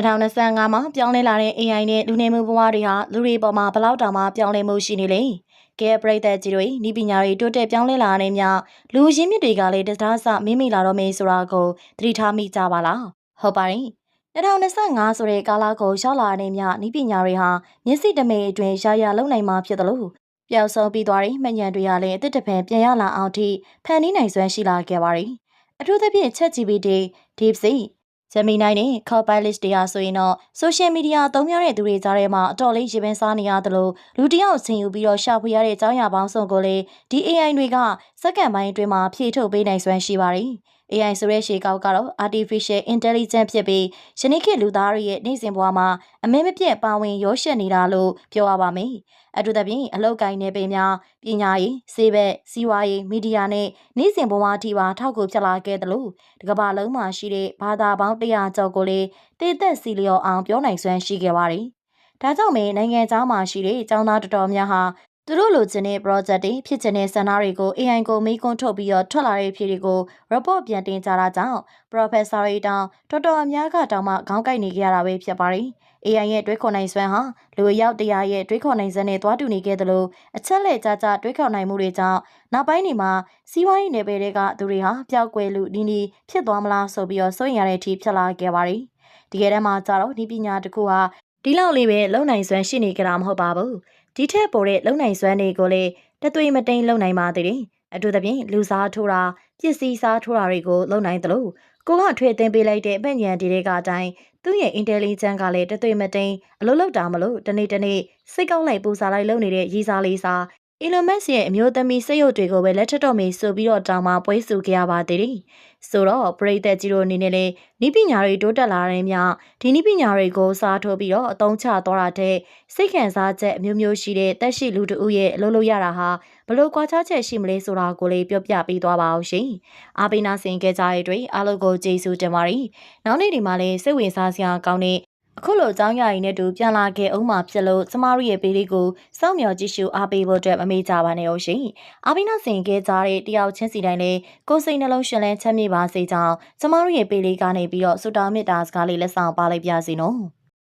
2025မှာပြောင်းလဲလာတဲ့ AI နဲ့လူနေမှုဘဝတွေဟာလူတွေပေါ်မှာဘယ်လောက်တောင်မှပြောင်းလဲမှုရှိနေလဲ။ကဲပရိသတ်ကြီးတွေဤပညာတွေတိုးတက်ပြောင်းလဲလာတဲ့မြလူရင်းမြစ်တွေကလည်းတစားစမိမိလာတော့မေးဆိုတာကိုသတိထားမိကြပါလား။ဟုတ်ပါတယ်။2025ဆိုတဲ့ကာလကိုရောက်လာတဲ့မြဤပညာတွေဟာမျက်စိတမိတ်အတွင်းရာရာလုံနိုင်မှာဖြစ်တယ်လို့ပျောက်ဆုံးပြီးသွားတဲ့မှညံတွေကလည်းအစ်စ်တပံပြန်ရလာအောင်ထိဖန်တီးနိုင်စွမ်းရှိလာခဲ့ပါတယ်။အထူးသဖြင့် ChatGPT, DeepSeek Gemini နဲ့ Copilot တွေဟာဆိုရင်တော့ social media အသုံးများတဲ့သူတွေကြားထဲမှာအတော်လေးရေပန်းစားနေရတယ်လို့လူတစ်ယောက်ဆင်ယူပြီးတော့ရှာဖွေရတဲ့အကြောင်းအရာပေါင်းစုံကိုလေဒီ AI တွေကစက္ကန့်ပိုင်းအတွင်းမှာဖြည့်ထုတ်ပေးနိုင်စွမ်းရှိပါတယ်။ AI ဆိုတဲ့ရှေကောက်ကတော့ artificial intelligence ဖြစ်ပြီးယနေ့ခေတ်လူသားတွေရဲ့နေ့စဉ်ဘဝမှာအမဲမပြတ်ပါဝင်ရောရှက်နေတာလို့ပြောရပါမယ်။အထူးသဖြင့်အလောက်ကိုင်းနေပေများပညာရေး၊စေဘက်၊စီးပွားရေး၊မီဒီယာနဲ့နေ့စဉ်ဘဝအထိပါထောက်ကူဖြစ်လာခဲ့တယ်လို့ဒီကမ္ဘာလုံးမှာရှိတဲ့ဘာသာပေါင်း100ကျော်ကိုလည်းတည်သက်စီလျော်အောင်ပြောနိုင်စွမ်းရှိခဲ့ပါတယ်။ဒါကြောင့်မဲနိုင်ငံသားမှာရှိတဲ့ចောင်းသားတော်တော်များဟာ သူတို့လိုချင်တဲ့ project တွေဖြစ်ချင်တဲ့ဆန္ဒတွေကို AI ကိုမေးခွန်းထုတ်ပြီးတော့ထွက်လာတဲ့ဖြေတွေကို report ပြန်တင်ကြတာကြောင့် professor တွေတောင်တော်တော်အများကတောင်မှခေါင်းကိုက်နေကြရတာပဲဖြစ်ပါတယ်။ AI ရဲ့တွေးခေါ်နိုင်စွမ်းဟာလူအယောက်တရာရဲ့တွေးခေါ်နိုင်စွမ်းနဲ့တွားတူနေခဲ့သလိုအချက်လက်ကြကြတွေးခေါ်နိုင်မှုတွေကြောင့်နောက်ပိုင်းတွေမှာစီးပွားရေးနယ်ပယ်တွေကသူတွေဟာပျောက်ကွယ်လူနီးနီးဖြစ်သွားမလားဆိုပြီးတော့စိုးရိမ်ရတဲ့အထိဖြစ်လာခဲ့ပါတယ်။ဒီကဲတမ်းမှာကြတော့ဒီပညာတစ်ခုဟာဒီလောက်လေးပဲလုံနိုင်စွမ်းရှိနေကြတာမဟုတ်ပါဘူး။ ဒီထက်ပိုတဲ့လုံနိုင်စွမ်းတွေကိုလည်းတသွေးမတိန်လုံနိုင်ပါသေးတယ်။အထူးသဖြင့်လူစားထိုးတာပစ္စည်းစားထိုးတာတွေကိုလုံနိုင်တယ်လို့ကိုကထွေတင်ပေးလိုက်တဲ့အပညာတွေကအတိုင်းသူ့ရဲ့ intelligence ကလည်းတသွေးမတိန်အလုပ်လုပ်တာမလို့တနေ့တနေ့စိတ်ကောက်လိုက်ပူစားလိုက်လုပ်နေတဲ့ရီစားလေးစား Elon Musk ရဲ့အမျိုးသမီးစိတ်ရုပ်တွေကိုပဲလက်ထက်တော်မီဆိုပြီးတော့တောင်းမှပွဲစုခဲ့ရပါသေးတယ်။ဆိုတော့ပရိသတ်ကြီးတို့အနေနဲ့လည်းဤပညာတွေတိုးတက်လာတဲ့မြဒီဤပညာတွေကိုစားထိုးပြီးတော့အသုံးချသွားတာတဲ့စိတ်ခံစားချက်အမျိုးမျိုးရှိတဲ့တက်ရှိလူတို့ရဲ့အလုပ်လုပ်ရတာဟာဘလို့ကွာခြားချက်ရှိမလဲဆိုတာကိုလည်းပြောပြပေးသွားပါအောင်ရှင်။အားပေးနာဆင်ကြကြတဲ့အတွက်အားလုံးကိုကျေးဇူးတင်ပါတယ်။နောက်နေ့ဒီမှာလည်းစိတ်ဝင်စားစရာကောင်းတဲ့ အခုလိုအကြောင်းအရာတွေနဲ့တူပြန်လာခဲ့အောင်မှဖြစ်လို့ကျမတို့ရဲ့ပေးလေးကိုစောင့်မျှော်ကြည့်ရှုအားပေးဖို့အတွက်မမေ့ကြပါနဲ့ဟုတ်ရှင်။အားပေးနာဆင်ခဲ့ကြတဲ့တယောက်ချင်းစီတိုင်းလည်းကိုယ်စိတ်နှလုံးရှင်လန်းချမ်းမြေ့ပါစေကြောင်းကျမတို့ရဲ့ပေးလေးကနေပြီးတော့ဆုတောင်းမေတ္တာစကားလေးလက်ဆောင်ပါလိုက်ပါစီနော်။